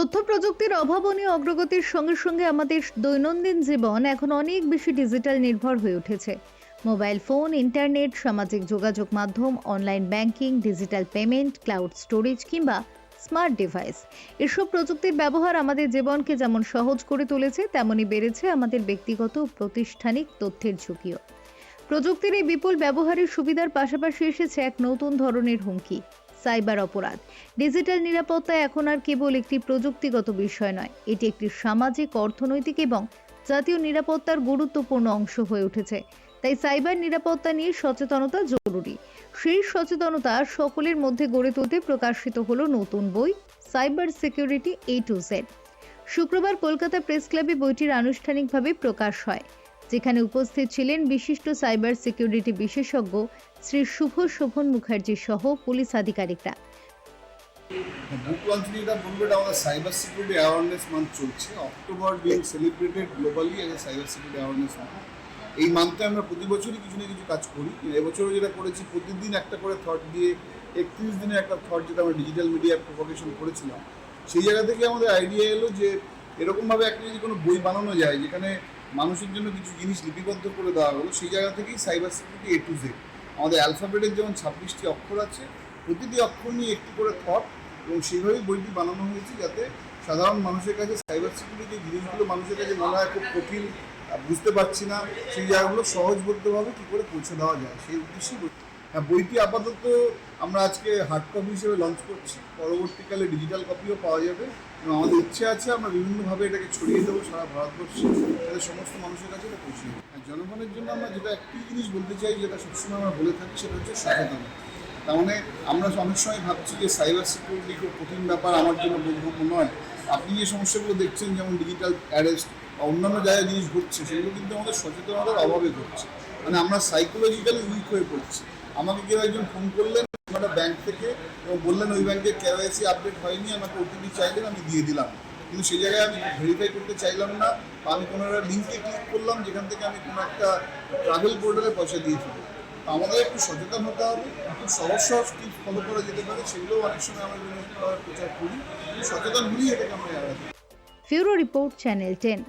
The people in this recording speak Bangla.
তথ্য প্রযুক্তির অভাবনীয় অগ্রগতির সঙ্গে সঙ্গে আমাদের দৈনন্দিন জীবন এখন অনেক বেশি ডিজিটাল নির্ভর হয়ে উঠেছে। মোবাইল ফোন, ইন্টারনেট, সামাজিক যোগাযোগ মাধ্যম, online banking, digital payment, cloud storage কিংবা স্মার্ট ডিভাইস। এসব প্রযুক্তির ব্যবহার আমাদের জীবনকে যেমন সহজ করে তুলেছে, তেমনই বেড়েছে আমাদের ব্যক্তিগত প্রতিষ্ঠানিক তথ্যের ঝুঁকিও। প্রযুক্তির এই বিপুল ব্যবহারের সুবিধার পাশাপাশি এসেছে এক নতুন ধরনের হুমকি। সাইবার অপরাধ। ডিজিটাল নিরাপত্তা এখন আর কেবল একটি প্রযুক্তিগত বিষয় নয়, এটি একটি সামাজিক, অর্থনৈতিক এবং জাতীয় নিরাপত্তার গুরুত্বপূর্ণ অংশ হয়ে উঠেছে। তাই সাইবার নিরাপত্তা নিয়ে সচেতনতা জরুরি। সেই সচেতনতা সকলের মধ্যে গড়ে তুলতে প্রকাশিত হলো নতুন বই, cyber security A to Z. শুক্রবার কলকাতা প্রেস ক্লাবে বইটির আনুষ্ঠানিকভাবে প্রকাশ হয়। যেখানে উপস্থিত ছিলেন বিশিষ্ট সাইবার সিকিউরিটি বিশেষজ্ঞ শ্রী শুভ শোভন মুখার্জি সহ পুলিশ আধিকারিকরা। বুক লঞ্চ নিয়ে এটা বলব এটা আমাদের সাইবার সিকিউরিটি অ্যাওয়ারনেস মান্থ চলছে। October being celebrated globally as a cyber security awareness month এই মান্থে আমরা প্রতি বছরই কিছু না কিছু কাজ করি। এবছরও যেটা করেছি, প্রতিদিন একটা করে থট দিয়ে একত্রিশ দিনের একটা থট যেটা আমরা ডিজিটাল মিডিয়া প্রোপাগেশন করেছিলাম। সেই জায়গা থেকে আমাদের আইডিয়া এলো যে এরকমভাবে একটা যদি কোনো বই বানানো যায়, যেখানে মানুষের জন্য কিছু জিনিস লিপিবদ্ধ করে দেওয়া হলো, সেই জায়গা থেকেই cyber security A to Z আমাদের অ্যালফাবেটের যেমন ছাব্বিশটি অক্ষর আছে, প্রতিটি অক্ষর নিয়ে একটি করে থট এবং সেইভাবেই বইটি বানানো হয়েছে যাতে সাধারণ মানুষের কাছে সাইবার সিকিউরিটি জিনিসগুলো মানুষের কাছে মনে হয় খুব কঠিন বুঝতে পারছি না, সেই জায়গাগুলো সহজবদ্ধভাবে কী করে পৌঁছে দেওয়া যায়, সেই উদ্দেশ্যেই হ্যাঁ বইটি আপাতত আমরা আজকে হার্ড কপি হিসেবে লঞ্চ করছি। পরবর্তীকালে ডিজিটাল কপিও পাওয়া যাবে। এবং আমাদের ইচ্ছে আছে আমরা বিভিন্নভাবে এটাকে ছড়িয়ে দেবো সারা ভারতবর্ষে। যাতে সমস্ত মানুষের কাছে এটা পৌঁছে আর জনগণের জন্য আমরা যেটা একটি জিনিস বলতে চাই, যেটা সবসময় আমরা বলে থাকি, সেটা হচ্ছে সচেতনতা। তার মানে আমরা অনেক সময় ভাবছি যে সাইবার সিকিউরিটি খুব কঠিন ব্যাপার, আমার জন্য বোধগম্য নয়। আপনি যে সমস্যাগুলো দেখছেন, যেমন ডিজিটাল অ্যারেস্ট বা অন্যান্য জায়গায় জিনিস ঘটছে, সেগুলো কিন্তু আমাদের সচেতনতার অভাবে ঘটছে। মানে আমরা সাইকোলজিক্যালি উইক হয়ে পড়ছি। আমাকে কেউ একজন ফোন করলেন একটা ব্যাংক থেকে এবং বললেন, ওই ব্যাংকের কেওয়াইসি আপডেট হয়নি, আমাকে ওটিপি চাইলেন, আমি দিয়ে দিলাম। কিন্তু সেই জায়গায় আমি ভেরিফাই করতে চাইলাম না। আমি কোনো একটা লিঙ্কে ক্লিক করলাম, যেখান থেকে আমি কোনো একটা ট্রাভেল পোর্টালে পয়সা দিয়ে ফেলি তো আমাদের একটু সচেতন হতে হবে খুব সহজ সহজ টিপস ফলো করা যেতে পারে, সেগুলোও অনেক সময় আমরা প্রচার করি। সচেতন হলেই এটাকে আমরা এড়াতে। ফিউরো রিপোর্ট চ্যানেল টেন